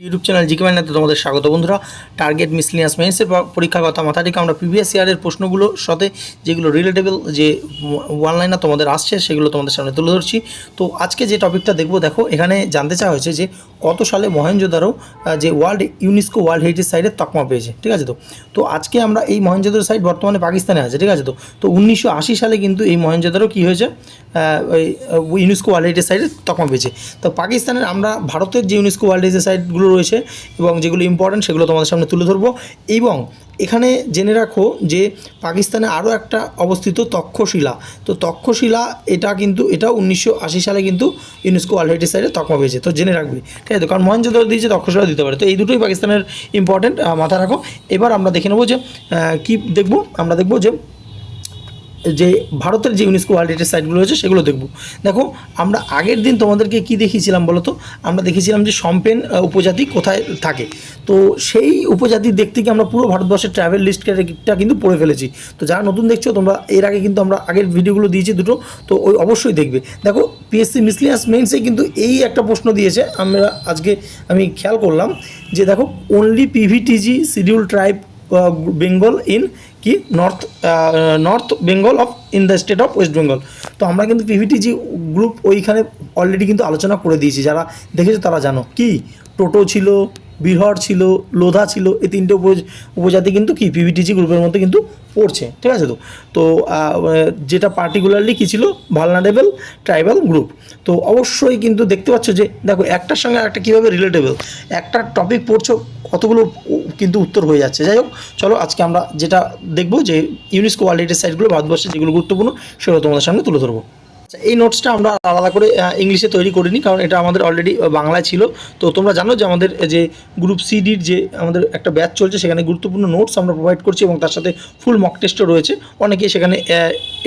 YouTube channel GK ম্যানাতে তোমাদের স্বাগত বন্ধুরা। টার্গেট মিসলিনিয়াস মেন্সের পরীক্ষার কথা মাথা রেখে আমরা প্রিভিয়াস ইয়ারের প্রশ্নগুলোর সাথে যেগুলো রিলেটেবল যে ওয়ান লাইনার তোমাদের আসছে সেগুলো তোমাদের সামনে তুলে ধরছি। তো আজকে যে টপিকটা দেখব, দেখো, এখানে জানতে চাওয়া হয়েছে যে কত সালে মহেঞ্জোদারো যে ওয়ার্ল্ড ইউনেস্কো ওয়ার্ল্ড হেরিটেজ সাইটের তকমা পেয়েছে, ঠিক আছে তো? তো আজকে আমরা এই মহেঞ্জোদারো সাইট বর্তমানে পাকিস্তানে আছে, ঠিক আছে তো? তো উনিশশো আশি সালে কিন্তু এই মহেঞ্জোদারো কী হয়েছে? ওই ইউনেস্কো ওয়ার্ল্ড হেরিটেজ সাইটের তকমা পেয়েছে। তো পাকিস্তানের আমরা, ভারতের যে ইউনেস্কো ওয়ার্ল্ড হেরিটেজ সাইটগুলো রয়েছে এবং যেগুলো ইম্পর্ট্যান্ট সেগুলো তোমাদের সামনে তুলে ধরবো এবং এখানে জেনে রাখো যে পাকিস্তানে আরও একটা অবস্থিত তক্ষশিলা। তো তক্ষশিলা এটা কিন্তু, এটা উনিশশো আশি সালে কিন্তু ইউনেস্কো ওয়ার্ল্ড হেরিটেজ সাইটে তকমা পেয়েছে। তো জেনে রাখবে। ঠিক আছে, কারণ মহেঞ্জোদারো দিয়েছে তক্ষশিলা দিতে পারে। তো এই দুটোই পাকিস্তানের ইম্পর্টেন্ট মাথায় রাখো। এবার আমরা দেখে নেব যে কি দেখব? আমরা দেখব যে যে ভারতের যে ইউনেস্কো ওয়ার্ল্ড হেরিটেজ সাইটগুলো রয়েছে, সেগুলো দেখব। দেখো, আমরা আগের দিন তোমাদেরকে কি দেখিয়েছিলাম বলো তো আমরা দেখেছিলাম যে সম্পেন উপজাতি কোথায় থাকে। তো সেই উপজাতি দেখতে গিয়ে আমরা পুরো ভারতবর্ষের ট্রাভেল লিস্টটা কিন্তু পড়ে ফেলেছি। তো যারা নতুন দেখছ, তোমরা এর আগে কিন্তু আমরা আগের ভিডিওগুলো দিয়েছি দুটো, তো ওই অবশ্যই দেখবে। দেখো পিএসসি মিসলিয়াস মেন্সে কিন্তু এই একটা প্রশ্ন দিয়েছে, আমরা আজকে আমি খেয়াল করলাম যে দেখো only PVTG schedule tribe Bengal in কি? North north Bengal of in the state of West Bengal তো আমরা কিন্তু পিভিটিজি গ্রুপ ওইখানে অলরেডি কিন্তু আলোচনা করে দিয়েছি। যারা দেখেছ তারা জানো। কি? টোটো ছিল বিহার ছিল, লোধা ছিল, এই তিনটে উপজ- উপজাতি কিন্তু কি পিভিটিজি গ্রুপের মধ্যে কিন্তু পড়ছে, ঠিক আছে তো? তো যেটা পার্টিকুলারলি কী ছিল ভালনারেবল ট্রাইবাল গ্রুপ তো অবশ্যই কিন্তু দেখতে পাচ্ছ যে, দেখো একটার সঙ্গে একটা কীভাবে রিলেটেবল একটা টপিক পড়ছো, কতগুলো কিন্তু উত্তর হয়ে যাচ্ছে। যাই হোক, চলো আজকে আমরা যেটা দেখব যে ইউনেস্কো ওয়ার্ল্ড হেরিটেজ সাইটগুলো ভারতবর্ষে যেগুলো গুরুত্বপূর্ণ, সেগুলো তোমাদের সামনে তুলে ধরবো। আচ্ছা এই নোটসটা আমরা আলাদা করে ইংলিশে তৈরি করিনি, কারণ এটা আমাদের অলরেডি বাংলায় ছিল। তো তোমরা জানো যে আমাদের যে গ্রুপ সিডির যে আমাদের একটা ব্যাচ চলছে, সেখানে গুরুত্বপূর্ণ নোটস আমরা প্রোভাইড করছি এবং তার সাথে ফুল মক টেস্টও রয়েছে। অনেকেই সেখানে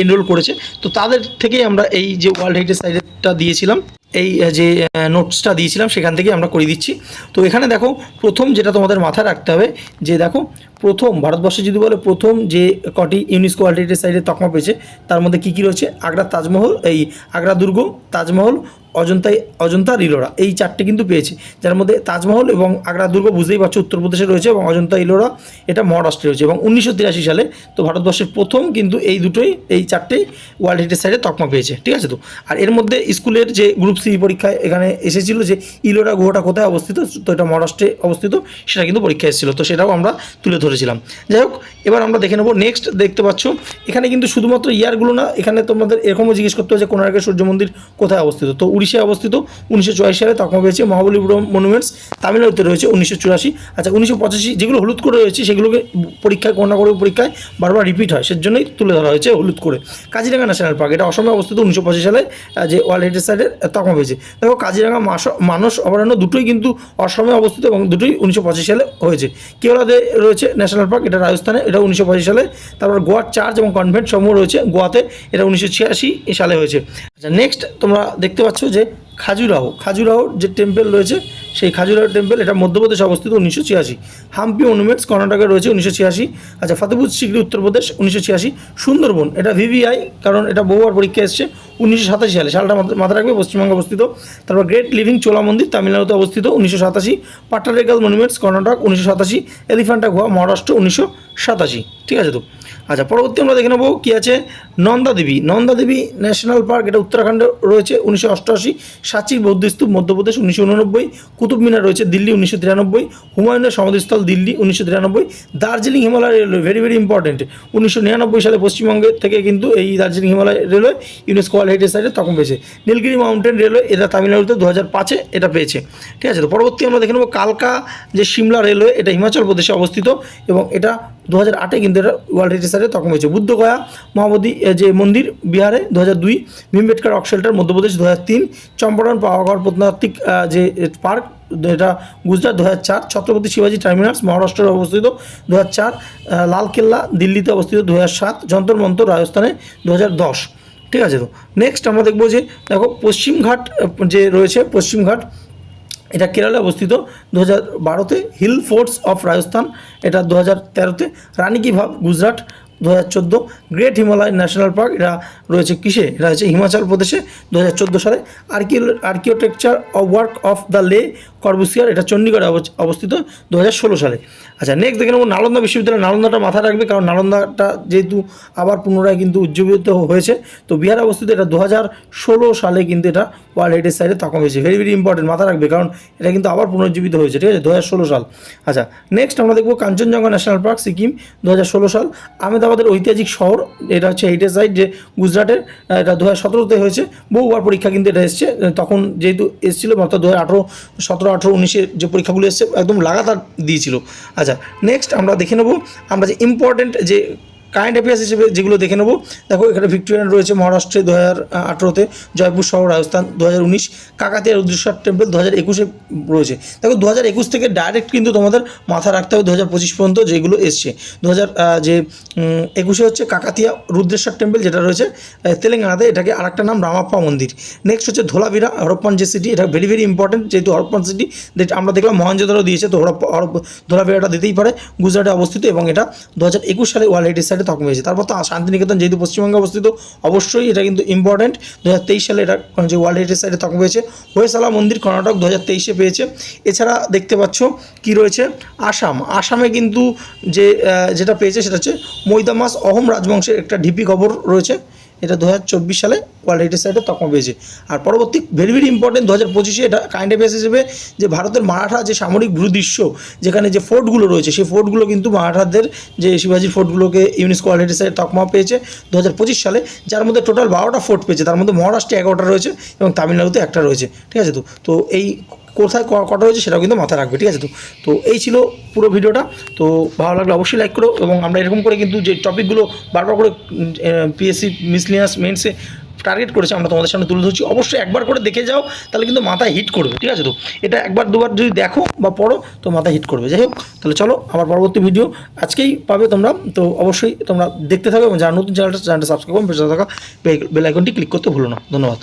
এনরোল করেছে। তো তাদের থেকেই আমরা এই যে ওয়ার্ল্ড হেরিটেজ সাইটটা দিয়েছিলাম। এই যে নোটসটা দিয়েছিলাম, সেখান থেকে আমরা করে দিচ্ছি। তো এখানে দেখো, প্রথম যেটা তোমাদের মাথায় রাখতে হবে, যে দেখো, প্রথম, ভারতবর্ষে যদি বলে প্রথম যে কটি ইউনেস্কো ওয়ার্ল্ড হেরিটেজ সাইটে তকমা পেয়েছে, তার মধ্যে কী কী রয়েছে? আগ্রা তাজমহল, এই আগ্রা দুর্গ, তাজমহল অজন্তাই, অজন্তা ইলোরা, এই চারটে কিন্তু পেয়েছে। যার মধ্যে তাজমহল এবং আগ্রা দুর্গ বুঝতেই পারছ, উত্তরপ্রদেশে রয়েছে এবং অজন্তা ইলোরা, এটা মহারাষ্ট্রে রয়েছে। এবং উনিশশো তিরাশি সালে তো ভারতবর্ষের প্রথম কিন্তু এই দুটোই, এই চারটেই ওয়ার্ল্ড হেরিটেজ সাইটে তকমা পেয়েছে। ঠিক আছে তো? আর এর মধ্যে স্কুলের যে গ্রুপ সি পরীক্ষায় এখানে এসেছিল যে ইলোরা গুহাটা কোথায় অবস্থিত, তো এটা মহারাষ্ট্রে অবস্থিত, সেটা কিন্তু পরীক্ষা এসেছিল। তো সেটাও আমরা তুলে ধরেছিলাম। যাই হোক, এবার আমরা দেখে নেব নেক্সট দেখতে পাচ্ছ, এখানে কিন্তু শুধুমাত্র ইয়ারগুলো না, এখানে তোমাদের এরকমও জিজ্ঞেস করতে হবে যে কোনারকের সূর্য মন্দির কোথায় অবস্থিত? তো উড়িষ্যায় অবস্থিত উনিশশো সালে তকমা পেয়েছে মহাবলীপুরম মনুমেন্টস তামিলনাড়ুতে রয়েছে উনিশশো চুরাশি। আচ্ছা উনিশশো পঁচাশি যেগুলো হলুদ করে রয়েছে, সেগুলোকে পরীক্ষায় কোনো কোনো পরীক্ষায় বারবার রিপিট হয়, সেজন্যই তুলে ধরা হয়েছে হলুদ করে। কাজিরাঙ্গা ন্যাশনাল পার্ক এটা অসমে অবস্থিত উনিশশো পঁচাশি সালে যে ওয়ার্ল্ড হেরিটেজ সাইটের তকমা হয়েছে। দেখো কাজিরাঙ্গা মানস অভয়ারণ্য দুটোই কিন্তু অসমে অবস্থিত এবং দুটোই উনিশশো পঁচাশি সালে হয়েছে। কেওলাতে রয়েছে ন্যাশনাল পার্ক এটা রাজস্থানে এটা উনিশশো পঁচাশি সালে। তারপর গোয়ার চার্চ এবং কনভেন্ট সমূহ রয়েছে গোয়াতে, এটা উনিশশো ছিয়াশি সালে হয়েছে। আচ্ছা নেক্সট তোমরা দেখতে পাচ্ছ যে খাজুরাহো, খাজুরাহোর যে টেম্পল রয়েছে, সেই খাজুরাহো টেম্পল এটা মধ্যপ্রদেশে অবস্থিত উনিশশো ছিয়াশি। হাম্পি মনুমেন্টস কর্ণাটকে রয়েছে উনিশশো ছিয়াশি। আচ্ছা ফতেপুর সিকরি উত্তরপ্রদেশ উনিশশো ছিয়াশি। সুন্দরবন, এটা ভিভিআই, কারণ এটা বহুবার পরীক্ষা এসছে উনিশশো সাতাশি সালে। সালটা মাথা- রাখবে, পশ্চিমবঙ্গে অবস্থিত। তারপর গ্রেট লিভিং চোলা মন্দির তামিলনাড়ুতে অবস্থিত, উনিশশো সাতাশি। পাট্টারেকাল মনুমেন্টস কর্ণাটক, উনিশশো সাতাশি। এলিফ্যান্টা গোয়া মহারাষ্ট্র উনিশশো সাতাশি। ঠিক আছে তো। আচ্ছা পরবর্তী আমরা দেখে নেব কী আছে? নন্দা দেবী। নন্দা দেবী ন্যাশনাল পার্ক, এটা উত্তরাখণ্ডে রয়েছে, উনিশশো অষ্টআশি। সাঁচির বৌদ্ধস্তূপ মধ্যপ্রদেশ, উনিশশো উননব্বই। কুতুব মিনার রয়েছে, দিল্লি, উনিশশো তিরানব্বই। হুমায়ুনের সমাধিস্থল, দিল্লি, উনিশশো তিরানব্বই। Darjeeling Himalaya railway very very important উনিশশো নিরানব্বই সালে পশ্চিমবঙ্গে থেকে কিন্তু এই Darjeeling Himalaya railway UNESCO world heritage সাইটে তখন পেয়েছে। নীলগিরি মাউন্টেন রেলওয়ে এটা তামিলনাড়ুতে দু হাজার পাঁচে এটা পেয়েছে। ঠিক আছে তো, পরবর্তী আমরা দেখে নেব কালকা যে সিমলা রেলওয়ে, এটা হিমাচল প্রদেশে অবস্থিত এবং এটা দু হাজার আটে কিন্তু এটা ওয়ার্ল্ড হেরিটেজ তখন হয়েছে। বুদ্ধগয়া মহাবোধি যে মন্দির বিহারে দু হাজার দুই ভীমবেটকার রক শেল্টার মধ্যপ্রদেশ দু হাজার তিন, চম্পারণ, পাওয়াগড়, প্রত্নতাত্ত্বিক যে পার্ক এটা গুজরাট দু চার, ছত্রপতি শিবাজি টার্মিনাস মহারাষ্ট্রে অবস্থিত দু চার লালকেল্লা, দিল্লিতে অবস্থিত দু সাত যন্তর মন্তর রাজস্থানে দু দশ। ঠিক আছে তো? নেক্সট আমরা দেখব যে, দেখো, পশ্চিমঘাট যে রয়েছে, পশ্চিমঘাট এটা কেরালে অবস্থিত। দু হাজার বারোতে হিল ফোর্টস অফ রাজস্থান, এটা দু হাজার তেরোতে। রানী কি ভাব, গুজরাট। দু হাজার চোদ্দ গ্রেট হিমালয় ন্যাশনাল পার্ক এটা রয়েছে কিসে? এটা হচ্ছে হিমাচল প্রদেশে দু হাজার চোদ্দ সালে। Archi architecture work of the Le Corbusier এটা চণ্ডীগড়ে অবস্থিত দু হাজার ষোলো সালে। আচ্ছা নেক্সট দেখে নেব নালন্দা বিশ্ববিদ্যালয়। নালন্দাটা মাথায় রাখবে, কারণ নালন্দাটা যেহেতু আবার পুনরায় কিন্তু উজ্জীবিত হয়েছে, তো বিহার অবস্থিত এটা দু হাজার ষোলো সালে কিন্তু এটা ওয়ার্ল্ড হেরিটেজ সাইটে তখন হয়েছে। ভেরি ভেরি ইম্পর্টেন্ট মাথা রাখবে, কারণ এটা কিন্তু আবার পুনর্জীবিত হয়েছে, ঠিক আছে? দু হাজার ষোলো সাল। আচ্ছা নেক্সট আমরা দেখব কাঞ্চনজঙ্ঘা ন্যাশনাল পার্ক সিকিম, দু হাজার ষোলো সাল। আহমেদাবাদের ঐতিহাসিক শহর, এটা হচ্ছে হেরিটেজ সাইট যে গুজরাটের এটা দু হাজার সতেরোতে হয়েছে। বহুবার পরীক্ষা কিন্তু এটা এসছে। তখন যেহেতু এসেছিল, অর্থাৎ দু হাজার আঠেরো, সতেরো, আঠেরো, উনিশে যে পরীক্ষাগুলো এসছে, একদম লাগাতার দিয়েছিল। আচ্ছা নেক্সট আমরা দেখে নেব, আমরা যে ইম্পর্টেন্ট যে কারেন্ট অ্যাফেয়ার্স হিসেবে যেগুলো দেখে নেব, দেখো এখানে ভিক্টোরিয়ান রয়েছে মহারাষ্ট্রে দু হাজার আঠেরোতে জয়পুর শহর রাজস্থান দু হাজার উনিশ কাকাতিয়া রুদ্রেশ্বর টেম্পল দু হাজার একুশে রয়েছে। দেখো দু হাজার একুশ থেকে ডাইরেক্ট কিন্তু তোমাদের মাথা রাখতে হবে দু হাজার পঁচিশ পর্যন্ত যেগুলো এসছে। দু হাজার যে একুশে হচ্ছে কাকাতিয়া রুদ্রেশ্বর টেম্পল যেটা রয়েছে তেলেঙ্গানাতে, এটাকে আরেকটা নাম রামাপ্পা মন্দির। নেক্সট হচ্ছে ধোলাভিরা, হরপ্পান যে সিটি এটা ভেরি ভেরি ইম্পর্টেন্ট যেহেতু হরপ্পান সিটি আমরা দেখলাম মহেঞ্জোদারো দিয়েছে, তো হরপ্পা হরপ্পা, ধোলাভিরাটা দিতেই পারে, গুজরাটে অবস্থিত, এবং এটা দু হাজার একুশ সালে ওয়ার্ল্ড হেরিটেজ সাইটে তখন হয়েছে। তারপর তো শান্তিনিকেতন, যেহেতু পশ্চিমবঙ্গে অবস্থিত, অবশ্যই এটা কিন্তু ইম্পর্টেন্ট দু হাজার তেইশ সালে এটা যে ওয়ার্ল্ড হেরিটেজ সাইটে তখন পেয়েছে হোয়েসালা মন্দির কর্ণাটক দু হাজার তেইশে পেয়েছে। এছাড়া দেখতে পাচ্ছ কি রয়েছে? আসাম। আসামে কিন্তু যে যেটা পেয়েছে সেটা হচ্ছে মৈদামাস অহম রাজবংশের একটা ঢিপি খবর রয়েছে। এটা দু হাজার চব্বিশ সালে ওয়ার্ল্ড হেরিটেজ সাইটে তখন পেয়েছে। আর পরবর্তী ভেরি ভেরি ইম্পর্টেন্ট দু হাজার পঁচিশে এটা কাইন্ড অফ হিসেবে যে ভারতের মারাঠা যে সামরিক ভূদৃশ্য, যেখানে যে ফোর্টগুলো রয়েছে, সেই ফোর্টগুলো কিন্তু মারাঠাদের যে শিবাজির ফোর্টগুলোকে ইউনেস্কো ওয়ার্ল্ড হেরিটেজ সাইটে তকমা পেয়েছে দু হাজার পঁচিশ সালে, যার মধ্যে টোটাল বারোটা ফোর্ট পেয়েছে। তার মধ্যে মহারাষ্ট্রে এগারোটা রয়েছে এবং তামিলনাড়ুতে একটা রয়েছে। ঠিক আছে তো? তো এই কোথায় কটা রয়েছে সেটাও কিন্তু মাথায় রাখবে, ঠিক আছে তো? তো এই ছিল পুরো ভিডিওটা, তো ভালো লাগলে অবশ্যই লাইক করো এবং আমরা এরকম করে কিন্তু যে টপিকগুলো বারবার করে পিএসসি মিসলিনিয়াস মেন্সে টার্গেট করেছে, আমরা তোমাদের সামনে তুলে ধরছি। অবশ্যই একবার করে দেখে যাও, তাহলে কিন্তু মাথায় হিট করবে, ঠিক আছে তো? এটা একবার, দুবার যদি দেখো বা পড়ো, তো মাথায় হিট করবে। যাই হোক, তাহলে চলো আবার পরবর্তী ভিডিও আজকেই পাবে তোমরা। তো অবশ্যই তোমরা দেখতে থাকো এবং যারা নতুন চ্যানেলটা চ্যানেলটা সাবস্ক্রাইব পেছনে থাকা আইকনটি ক্লিক করতে ভুলো না। ধন্যবাদ।